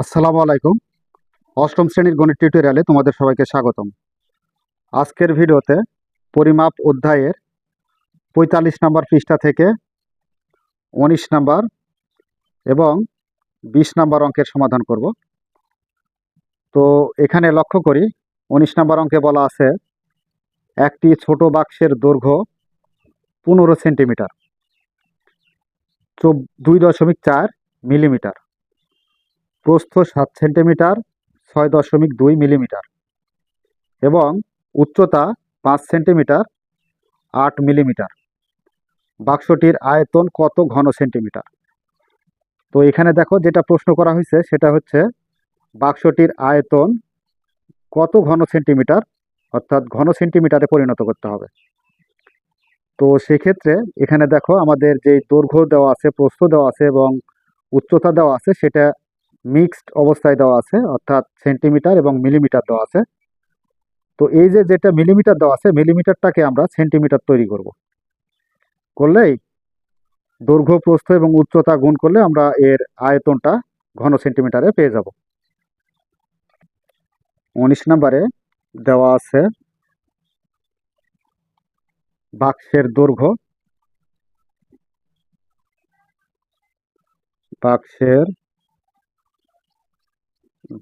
আসসালামু আলাইকুম। অষ্টম শ্রেণির গণিত টিউটোরিয়ালে তোমাদের সবাইকে স্বাগতম। আজকের ভিডিওতে পরিমাপ অধ্যায়ের পঁয়তাল্লিশ নম্বর পৃষ্ঠা থেকে উনিশ নাম্বার এবং বিশ নাম্বার অঙ্কের সমাধান করব। তো এখানে লক্ষ্য করি, উনিশ নাম্বার অঙ্কে বলা আছে, একটি ছোট বাক্সের দৈর্ঘ্য পনেরো সেন্টিমিটার, চব দুই দশমিক চার মিলিমিটার। প্রস্থ সাত সেন্টিমিটার, ছয় দশমিক দুই মিলিমিটার এবং উচ্চতা পাঁচ সেন্টিমিটার, আট মিলিমিটার। বাক্সটির আয়তন কত ঘন সেন্টিমিটার? তো এখানে দেখো যেটা প্রশ্ন করা হয়েছে, সেটা হচ্ছে বাক্সটির আয়তন কত ঘন সেন্টিমিটার, অর্থাৎ ঘন সেন্টিমিটারে পরিণত করতে হবে। তো সেক্ষেত্রে এখানে দেখো আমাদের যে দৈর্ঘ্য দেওয়া আছে, প্রস্থ দেওয়া আছে এবং উচ্চতা দেওয়া আছে, সেটা মিক্সড অবস্থায় দেওয়া আছে, অর্থাৎ সেন্টিমিটার এবং মিলিমিটার দেওয়া আছে। তো এই যে যেটা মিলিমিটার দেওয়া আছে, মিলিমিটারটাকে আমরা সেন্টিমিটার তৈরি করব। করলেই দৈর্ঘ্য, প্রস্থ এবং উচ্চতা গুণ করলে আমরা এর আয়তনটা ঘন সেন্টিমিটারে পেয়ে যাব। উনিশ নম্বরে দেওয়া আছে বাক্সের দৈর্ঘ্য। বাক্সের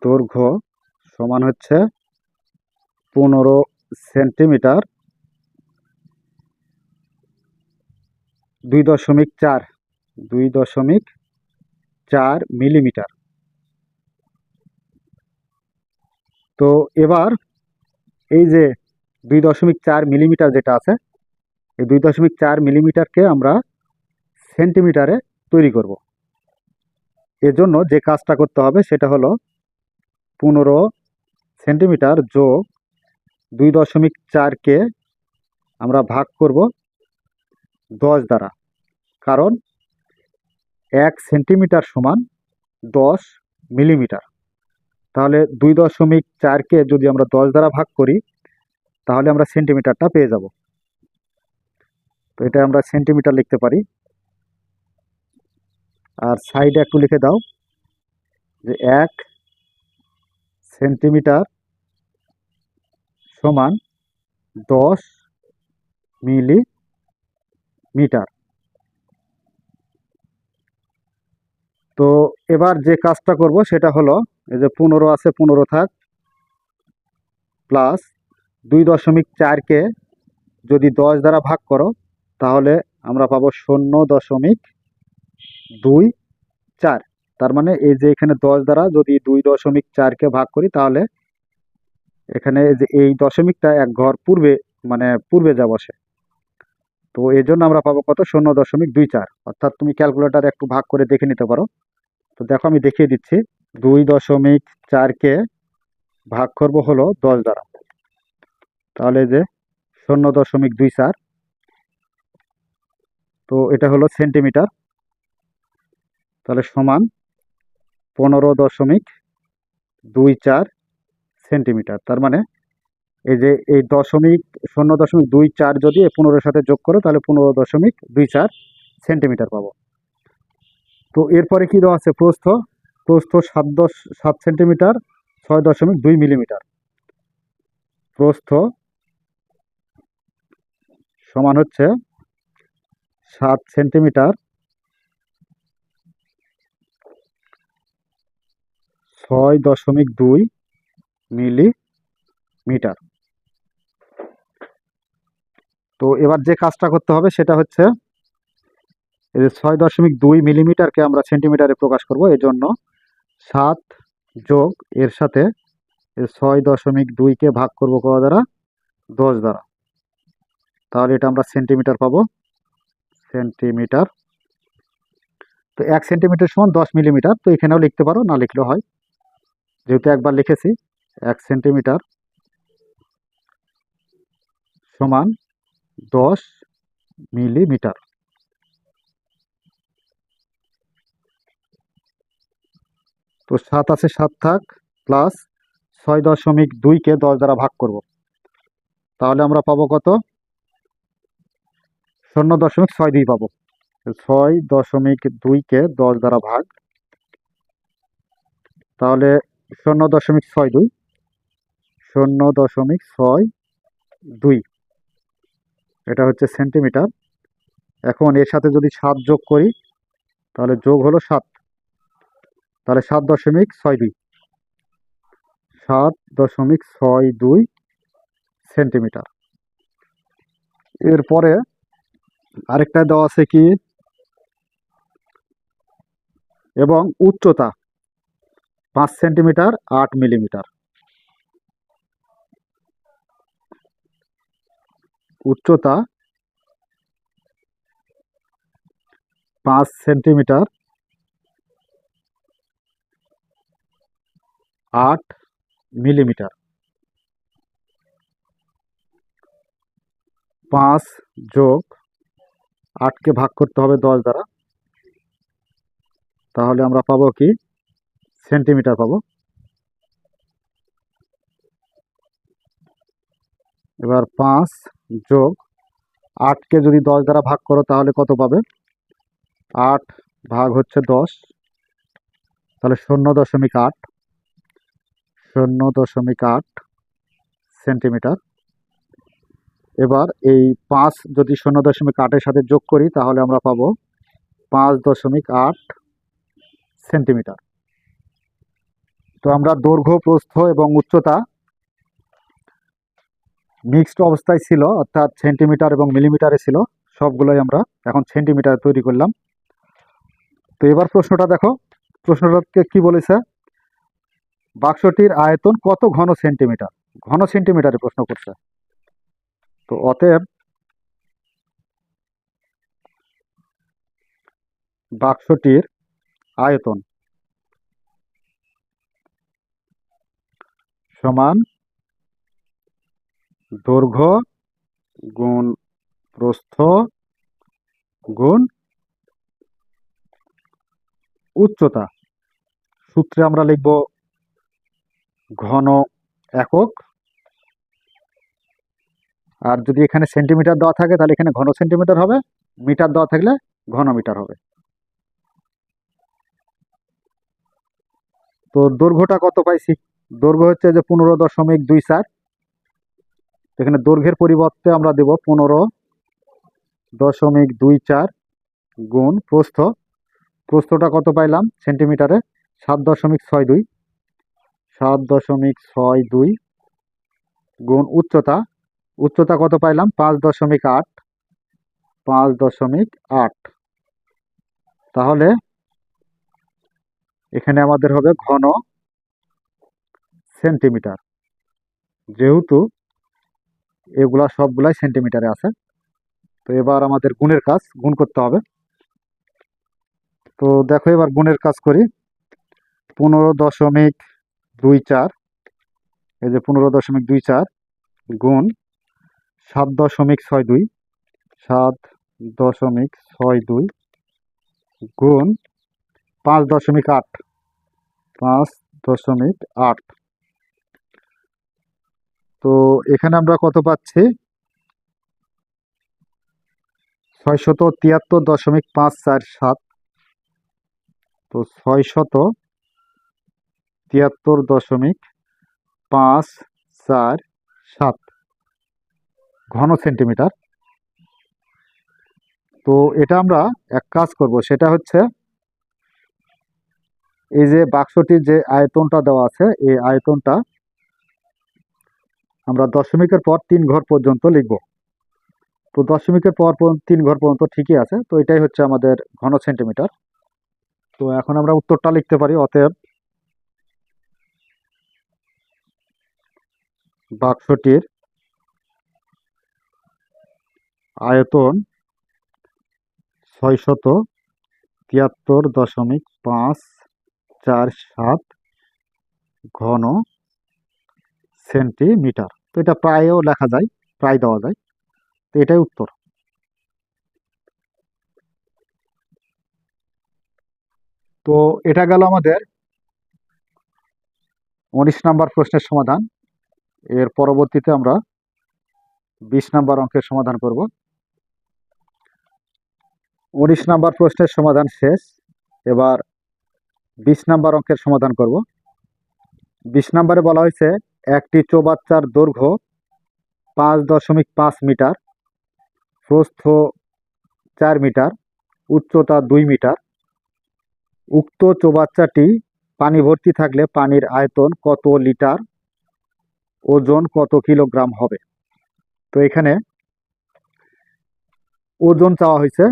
দৈর্ঘ্য সমান হচ্ছে পনেরো সেন্টিমিটার, দুই দশমিক চার, দুই দশমিক চার মিলিমিটার। তো এবার এই যে দুই দশমিক চার মিলিমিটার যেটা আছে, এই দুই দশমিক চার মিলিমিটারকে আমরা সেন্টিমিটারে তৈরি করব। এজন্য যে কাজটা করতে হবে সেটা হলো পনেরো সেন্টিমিটার যোগ দুই দশমিক চারকে আমরা ভাগ করব দশ দ্বারা। কারণ এক সেন্টিমিটার সমান দশ মিলিমিটার। তাহলে দুই দশমিক চারকে যদি আমরা দশ দ্বারা ভাগ করি, তাহলে আমরা সেন্টিমিটারটা পেয়ে যাব। তো এটা আমরা সেন্টিমিটার লিখতে পারি। আর সাইডে একটু লিখে দাও যে এক সেন্টিমিটার সমান দশ মিলিমিটার। তো এবার যে কাজটা করব সেটা হলো, এই যে পনেরো আছে, পনেরো থাক প্লাস দুই দশমিক চারকে যদি দশ দ্বারা ভাগ করো, তাহলে আমরা পাবো শূন্য দশমিক দুই চার। তার মানে এই যে এখানে দশ দ্বারা যদি দুই দশমিক চারকে ভাগ করি, তাহলে এখানে যে এই দশমিকটা এক ঘর পূর্বে মানে পূর্বে যা বসে। তো এই জন্য আমরা পাবো কত? শূন্য দশমিক দুই চার। অর্থাৎ তুমি ক্যালকুলেটার একটু ভাগ করে দেখে নিতে পারো। তো দেখো আমি দেখিয়ে দিচ্ছি, দুই দশমিক চারকে ভাগ করব হলো দশ দ্বারা। তাহলে যে শূন্য দশমিক দুই চার, তো এটা হলো সেন্টিমিটার। তাহলে সমান পনেরো দশমিক দুই চার সেন্টিমিটার। তার মানে এই যে এই দশমিক, শূন্য দশমিক দুই চার যদি এই পনেরোর সাথে যোগ করো, তাহলে পনেরো দশমিক দুই চার সেন্টিমিটার পাবো। তো এরপরে কী দেওয়া আছে? প্রস্থ। প্রস্থ সাত দশ, সাত সেন্টিমিটার, ছয় দশমিক দুই মিলিমিটার। প্রস্থ সমান হচ্ছে সাত সেন্টিমিটার ছয় দশমিক দুই মিলিমিটার। তো এবার যে কাজটা করতে হবে সেটা হচ্ছে এই যে ছয় দশমিক দুই মিলিমিটারকে আমরা সেন্টিমিটারে প্রকাশ করব এই জন্য সাত যোগ এর সাথে ছয় দশমিক দুইকে ভাগ করব কত দ্বারা? দশ দ্বারা। তাহলে এটা আমরা সেন্টিমিটার পাবো। সেন্টিমিটার। তো এক সেন্টিমিটার সমান দশ মিলিমিটার, তো এখানেও লিখতে পারো, না লিখলেও হয়। যেহেতু একবার লিখেছি, এক সেন্টিমিটার সমান দশ মিলিমিটার। তো সাত আছে, সাত থাক প্লাস ছয় দশমিক দুইকে দশ দ্বারা ভাগ করব। তাহলে আমরা পাবো কত? শূন্য দশমিক ছয় দুই পাবো। ছয় দশমিক দুইকে দশ দ্বারা ভাগ। তাহলে শূন্য দশমিক ছয় দুই। শূন্য দশমিক ছয় দুই। এটা হচ্ছে সেন্টিমিটার। এখন এর সাথে যদি সাত যোগ করি, তাহলে যোগ হলো সাত। তাহলে সাত দশমিক ছয় দুই। সাত দশমিক ছয় দুই সেন্টিমিটার। এরপরে আরেকটা দেওয়া আছে কি? এবং উচ্চতা। পাঁচ সেন্টিমিটার, আট মিলিমিটার। উচ্চতা পাঁচ সেন্টিমিটার, আট মিলিমিটার। পাঁচ যোগ আটকে ভাগ করতে হবে দশ দ্বারা। তাহলে আমরা পাবো কি? সেন্টিমিটার পাবো। এবার পাঁচ যোগ আটকে যদি দশ দ্বারা ভাগ করো তাহলে কত পাবে? আট ভাগ হচ্ছে দশ। তাহলে শূন্য দশমিক আট। শূন্য দশমিক আট সেন্টিমিটার। এবার এই পাঁচ যদি শূন্য দশমিক আটের সাথে যোগ করি তাহলে আমরা পাবো পাঁচ দশমিক আট সেন্টিমিটার। তো আমরা দৈর্ঘ্য, প্রস্থ এবং উচ্চতা মিক্সড অবস্থায় ছিল, অর্থাৎ সেন্টিমিটার এবং মিলিমিটারে ছিল, সবগুলোই আমরা এখন সেন্টিমিটার তৈরি করলাম। তো এবার প্রশ্নটা দেখো, প্রশ্নটাকে কি বলেছে? বাক্সটির আয়তন কত ঘন সেন্টিমিটার ঘন সেন্টিমিটারে প্রশ্ন করছে। তো অতএব বাক্সটির আয়তন সমান দৈর্ঘ্য গুণ প্রস্থ গুণ উচ্চতা। সূত্রে আমরা লিখব ঘন একক। আর যদি এখানে সেন্টিমিটার দেওয়া থাকে, তাহলে এখানে ঘন সেন্টিমিটার হবে, মিটার দেওয়া থাকলে ঘন মিটার হবে। তো দৈর্ঘ্যটা কত পাইছি? দৈর্ঘ্য হচ্ছে যে পনেরো দশমিক দুই চার। এখানে দৈর্ঘ্যের পরিবর্তে আমরা দেব পনেরো দশমিক দুই চার গুণ প্রস্থ। প্রস্থটা কত পাইলাম? সেন্টিমিটারে সাত দশমিক ছয় দুই। সাত দশমিক ছয় দুই গুণ উচ্চতা। উচ্চতা কত পাইলাম? পাঁচ দশমিক আট। পাঁচ দশমিক আট। তাহলে এখানে আমাদের হবে ঘন। সেন্টিমিটার। যেহেতু এগুলা সবগুলাই সেন্টিমিটারে আছে, তো এবার আমাদের গুণের কাজ, গুণ করতে হবে। তো দেখো এবার গুণের কাজ করি। পনেরো দশমিক দুই চার, এই যে পনেরো দশমিক দুই চার গুণ সাত দশমিক ছয় দুই, সাত দশমিক ছয় দুই গুণ পাঁচ দশমিক আট, পাঁচ দশমিক আট। তো এখানে আমরা কত পাচ্ছি? ছয়শত তিয়াত্তর দশমিক পাঁচ চার সাত। তো ছয়শত তিয়াত্তর দশমিক পাঁচ চার সাত। ঘন সেন্টিমিটার। তো এটা আমরা এক কাজ করব, সেটা হচ্ছে এই যে বাক্সটির যে আয়তনটা দেওয়া আছে, এই আয়তনটা আমরা দশমিকের পর তিন ঘর পর্যন্ত লিখব। তো দশমিকের পর তিন ঘর পর্যন্ত ঠিকই আছে। তো এটাই হচ্ছে আমাদের ঘন সেন্টিমিটার। তো এখন আমরা উত্তরটা লিখতে পারি, অতএব বাক্সটির আয়তন ছয়শত তিয়াত্তর দশমিক পাঁচ চার সাত ঘন সেন্টিমিটার। এটা প্রায়ও লেখা যায়, প্রায় দেওয়া যায়। তো এটাই উত্তর। তো এটা গেল আমাদের উনিশ নাম্বার প্রশ্নের সমাধান। এর পরবর্তীতে আমরা বিশ নাম্বার অঙ্কের সমাধান করব। উনিশ নাম্বার প্রশ্নের সমাধান শেষ। এবার বিশ নাম্বার অঙ্কের সমাধান করব। বিশ নাম্বারে বলা হয়েছে একটি চৌবাচ্চার দৈর্ঘ্য পাঁচ দশমিক পাঁচ মিটার, প্রস্থ চার মিটার, উচ্চতা দুই মিটার। উক্ত চৌবাচ্চাটি পানি ভর্তি থাকলে পানির আয়তন কত লিটার, ওজন কত কিলোগ্রাম হবে? তো এখানে ওজন চাওয়া হয়েছে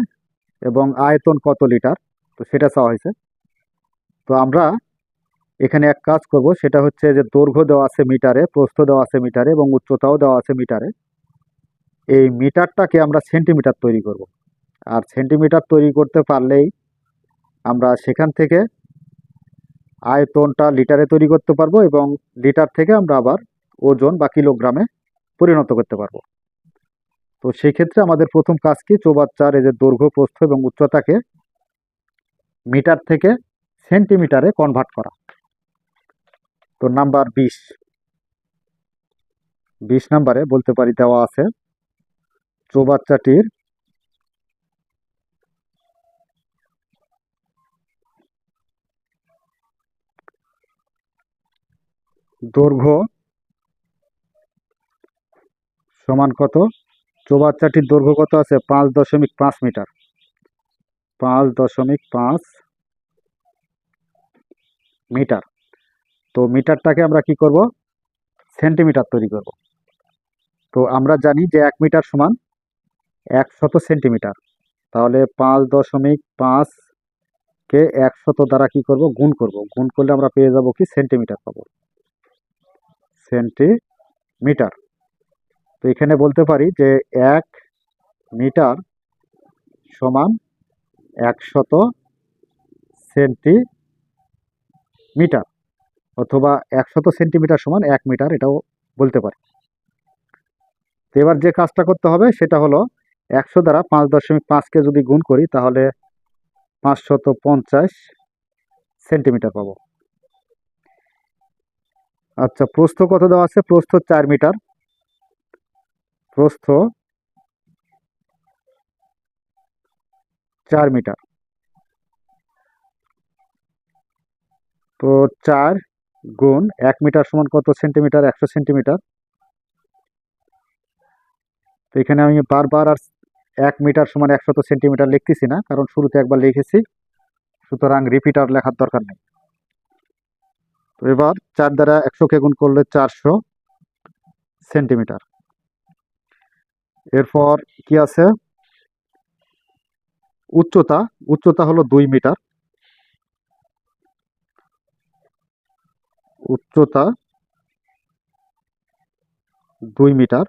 এবং আয়তন কত লিটার, তো সেটা চাওয়া হয়েছে। তো আমরা এখানে এক কাজ করব, সেটা হচ্ছে যে দৈর্ঘ্য দেওয়া আছে মিটারে, প্রস্থ দেওয়া আছে মিটারে এবং উচ্চতাও দেওয়া আছে মিটারে। এই মিটারটাকে আমরা সেন্টিমিটার তৈরি করব। আর সেন্টিমিটার তৈরি করতে পারলেই আমরা সেখান থেকে আয়তনটা লিটারে তৈরি করতে পারব এবং লিটার থেকে আমরা আবার ওজন বা কিলোগ্রামে পরিণত করতে পারব। তো সেই ক্ষেত্রে আমাদের প্রথম কাজ কি? চৌবাচ্চার এই যে দৈর্ঘ্য, প্রস্থ এবং উচ্চতাকে মিটার থেকে সেন্টিমিটারে কনভার্ট করা। তো নাম্বার বিশ। বিশ নাম্বারে বলতে পারি দেওয়া আছে চৌবাচ্চাটির দৈর্ঘ্য সমান কত? চৌবাচ্চাটির দৈর্ঘ্য কত আছে? পাঁচ দশমিক পাঁচ মিটার। পাঁচ দশমিক পাঁচ মিটার। তো মিটারটাকে আমরা কি করব? সেন্টিমিটার তৈরি করব। তো আমরা জানি যে এক মিটার সমান একশত সেন্টিমিটার। তাহলে পাঁচ দশমিক পাঁচকে একশত দ্বারা কি করব? গুণ করব। গুণ করলে আমরা পেয়ে যাব কি? সেন্টিমিটার পাবো। সেন্টিমিটার। তো এখানে বলতে পারি যে এক মিটার সমান একশত সেন্টিমিটার। অথবা একশত সেন্টিমিটার সমান এক মিটার, এটাও বলতে পারি। তো এবার যে কাজটা করতে হবে, সেটা হলো একশো দ্বারা পাঁচ দশমিক পাঁচকে যদি গুণ করি, তাহলে পাঁচশত পঞ্চাশ সেন্টিমিটার পাবো। আচ্ছা প্রস্থ কত দেওয়া আছে? প্রস্থ চার মিটার। প্রস্থ চার মিটার। তো চার গুণ এক মিটার সমান কত সেন্টিমিটার? একশো সেন্টিমিটার। তো এখানে আমি বারবার আর এক মিটার সমান একশত সেন্টিমিটার লিখতেছি না, কারণ শুরুতে একবার লিখেছি। সুতরাং রিপিটার লেখার দরকার নেই। তো এবার চার দ্বারা একশোকে গুণ করলে চারশো সেন্টিমিটার। এরপর কি আছে? উচ্চতা উচ্চতা হলো দুই মিটার। উচ্চতা দুই মিটার।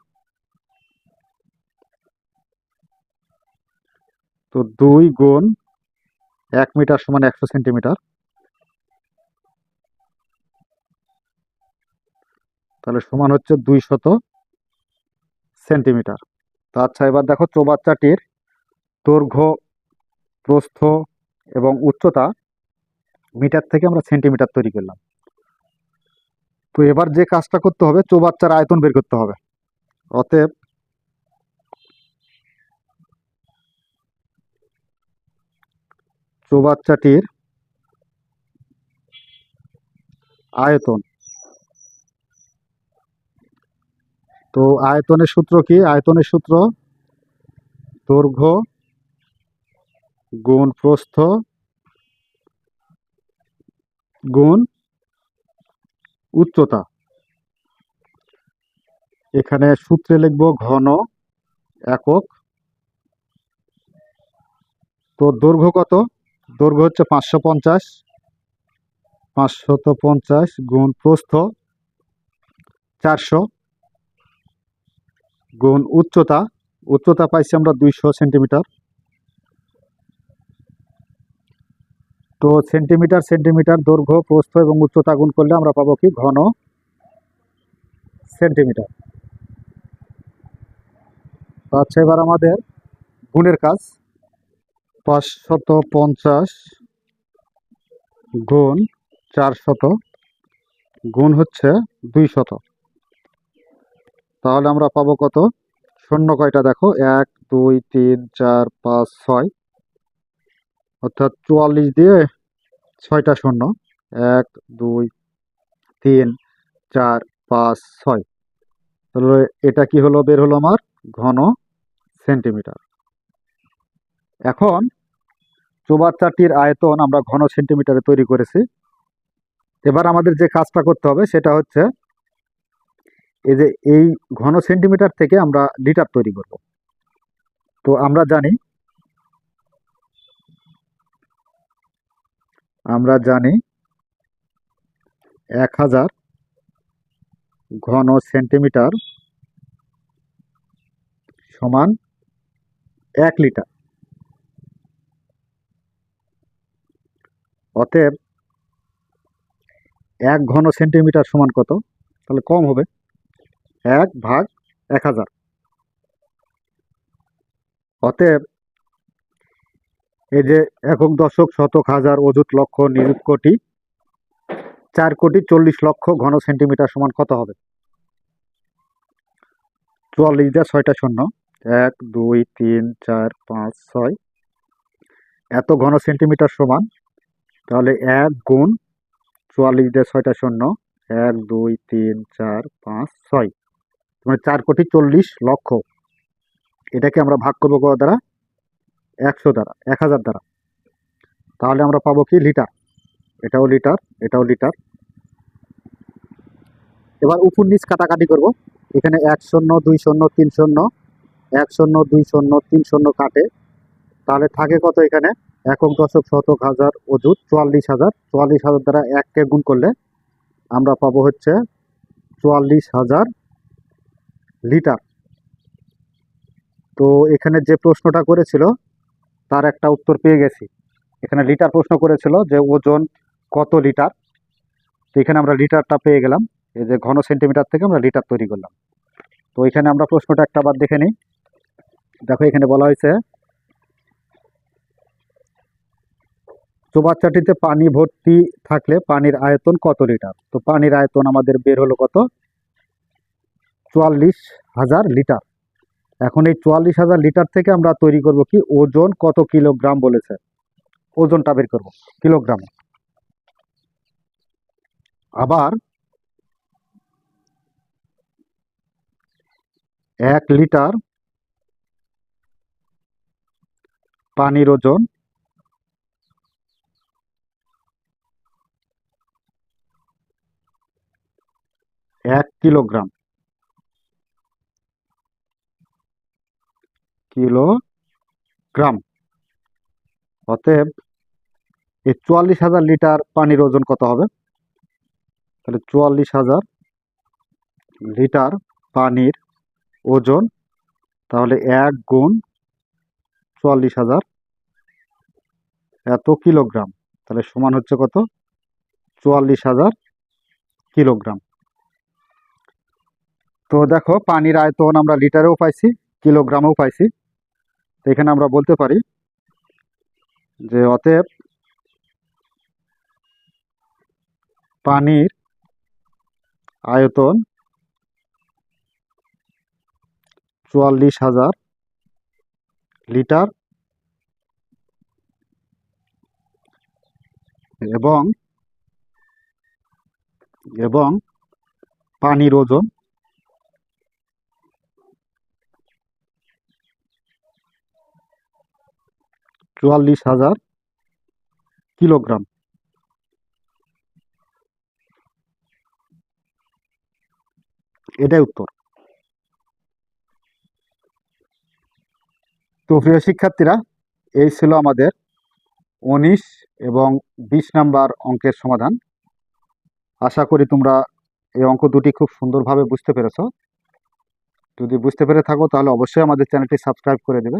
তো দুই গুণ এক মিটার সমান একশো সেন্টিমিটার। তাহলে সমান হচ্ছে দুই শত সেন্টিমিটার। তো আচ্ছা এবার দেখো চৌবাচ্চাটির দৈর্ঘ্য, প্রস্থ এবং উচ্চতা মিটার থেকে আমরা সেন্টিমিটার তৈরি করলাম। তো এবার যে কাজটা করতে হবে চৌবাচ্চার আয়তন বের করতে হবে। অতএব চৌবাচ্চাটির আয়তন। তো আয়তনের সূত্র কি? আয়তনের সূত্র দৈর্ঘ্য গুণ প্রস্থ গুণ উচ্চতা। এখানে সূত্রে লিখব ঘন একক। তো দৈর্ঘ্য কত? দৈর্ঘ্য হচ্ছে পাঁচশো পঞ্চাশ। পাঁচশত পঞ্চাশ গুণ প্রস্থ চারশো। গুণ উচ্চতা। উচ্চতা পাইছি আমরা দুইশো সেন্টিমিটার। তো সেন্টিমিটার সেন্টিমিটার দৈর্ঘ্য, প্রস্থ এবং উচ্চতা গুণ করলে আমরা পাবো কি? ঘন সেন্টিমিটার। আচ্ছা এবার আমাদের গুণের কাজ। পাঁচশত পঞ্চাশ গুণ চারশত গুণ হচ্ছে দুই শত তাহলে আমরা পাবো কত? শূন্য কয়টা দেখো? এক, দুই, তিন, চার, পাঁচ, ছয়। অর্থাৎ চুয়াল্লিশ দিয়ে ছয়টা শূন্য। এক, দুই, তিন, চার, পাঁচ, ছয়। তাহলে এটা কি হলো? বের হলো আমার ঘন সেন্টিমিটার। এখন চৌবাচ্চাটির আয়তন আমরা ঘন সেন্টিমিটারে তৈরি করেছি। এবার আমাদের যে কাজটা করতে হবে সেটা হচ্ছে এই যে এই ঘন সেন্টিমিটার থেকে আমরা লিটার তৈরি করব। তো আমরা জানি আমরা জানি এক হাজার ঘন সেন্টিমিটার সমান এক লিটার। অতএব এক ঘন সেন্টিমিটার সমান কত? তাহলে কম হবে। এক ভাগ এক হাজার। অতএব এই যে একক দশক শতক হাজার অযুত লক্ষ নিযুত কোটি, চার কোটি চল্লিশ লক্ষ ঘন সেন্টিমিটার সমান কত হবে? চুয়াল্লিশ দিয়ে ছয়টা শূন্য। এক, দুই, তিন, চার, পাঁচ, ছয়। এত ঘন সেন্টিমিটার সমান, তাহলে এক গুণ চুয়াল্লিশ দিয়ে ছয়টা শূন্য। এক, দুই, তিন, চার, পাঁচ, ছয়। মানে চার কোটি চল্লিশ লক্ষ। এটাকে আমরা ভাগ করব দ্বারা? একশো দ্বারা, এক হাজার দ্বারা। তাহলে আমরা পাবো কি? লিটার। এটাও লিটার এটাও লিটার। এবার উপর নিচ কাটাকাটি করব। এখানে এক শূন্য, দুই শূন্য, তিন শূন্য, এক শূন্য, দুই শূন্য, তিন শূন্য কাটে। তাহলে থাকে কত এখানে? একক দশক শতক হাজার অযুত চুয়াল্লিশ হাজার। চুয়াল্লিশ হাজার দ্বারা এককে গুণ করলে আমরা পাবো হচ্ছে চুয়াল্লিশ হাজার লিটার। তো এখানে যে প্রশ্নটা করেছিল তার একটা উত্তর পেয়ে গেছি। এখানে লিটার প্রশ্ন করেছিল যে ওজন কত লিটার? তো এখানে আমরা লিটারটা পেয়ে গেলাম। এই যে ঘন সেন্টিমিটার থেকে আমরা লিটার তৈরি করলাম। তো এখানে আমরা প্রশ্নটা একটা বার দেখে নিই। দেখো এখানে বলা হয়েছে চৌবাচ্চাটিতে পানি ভর্তি থাকলে পানির আয়তন কত লিটার? তো পানির আয়তন আমাদের বের হলো কত? চুয়াল্লিশ হাজার লিটার। এখন এই চুয়াল্লিশ হাজার লিটার থেকে আমরা তৈরি করব কি? ওজন কত কিলোগ্রাম বলেছে? ওজনটা বের করব, কিলোগ্রাম আবার এক লিটার পানির ওজন এক কিলোগ্রাম। কিলোগ্রাম। অতএব এই চুয়াল্লিশ হাজার লিটার পানির ওজন কত হবে? তাহলে চুয়াল্লিশ হাজার লিটার পানির ওজন, তাহলে এক গুণ চুয়াল্লিশ হাজার এত কিলোগ্রাম। তাহলে সমান হচ্ছে কত? চুয়াল্লিশ হাজার কিলোগ্রাম। তো দেখো, পানির আয়তন আমরা লিটারেও পাইছি, কিলোগ্রামেও পাইছি। এখানে আমরা বলতে পারি যে অতএব পানির আয়তন চুয়াল্লিশ হাজার লিটার এবং এবং পানির ওজন চুয়াল্লিশ হাজার কিলোগ্রাম। এটাই উত্তর। তো প্রিয় শিক্ষার্থীরা, এই ছিল আমাদের উনিশ এবং বিশ নাম্বার অঙ্কের সমাধান। আশা করি তোমরা এই অঙ্ক দুটি খুব সুন্দরভাবে বুঝতে পেরেছ। যদি বুঝতে পেরে থাকো তাহলে অবশ্যই আমাদের চ্যানেলটি সাবস্ক্রাইব করে দেবে।